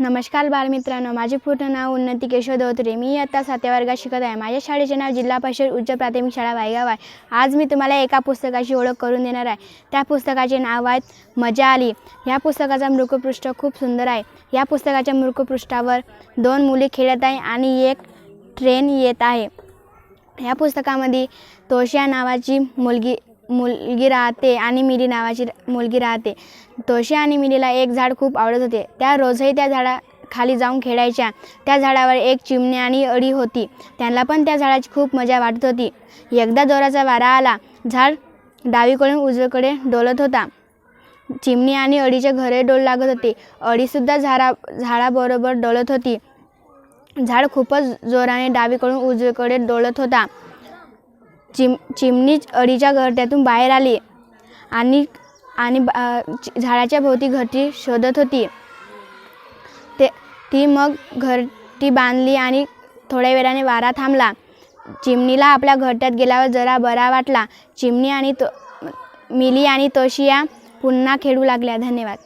नमस्कार बालमित्रांनो माझे पूर्ण नाव उन्नती केशव धोत्रे. मी आता सातव्या वर्गात शिकत आहे. माझ्या शाळेचे नाव जिल्हा परिषद उच्च प्राथमिक शाळा वायगाव आहे. आज मी तुम्हाला एका पुस्तकाची ओळख करून देणार आहे. त्या पुस्तकाचे नाव आहेत मजा आली. या पुस्तकाचा मृकपृष्ठ खूप सुंदर आहे. या पुस्तकाच्या मृकपृष्ठावर दोन मुले खेळत आहे आणि एक ट्रेन येत आहे. या पुस्तकामध्ये तोशिया नावाची मुलगी मुलगी राहते आणि मिली नावाची मुलगी राहते. तोशी आणि मिलीला एक झाड खूप आवडत होते. त्या रोजही त्या झाडा खाली जाऊन खेळायच्या. त्या झाडावर एक चिमणी आणि अळी होती. त्यांना पण त्या झाडाची खूप मजा वाटत होती. एकदा जोराचा वारा आला. झाड डावीकडून उजवीकडे डोलत होता. चिमणी आणि अळीचे घरे डोल लागत होते. अळीसुद्धा झाडा झाडाबरोबर डोलत होती. झाड खूपच जोराने डावीकडून उजवीकडे डोलत होता. चिम चिमणी अळीच्या घरट्यातून बाहेर आली आणि आणि बा- चि- झाडाच्या भोवती घरटी शोधत होती. ते ती मग घरटी बांधली आणि थोड्या वेळाने वारा थांबला. चिमणीला आपल्या घरट्यात गेल्यावर जरा बरा वाटला. चिमणी आणि तो मिली आणि तोशिया पुन्हा खेळू लागल्या. धन्यवाद.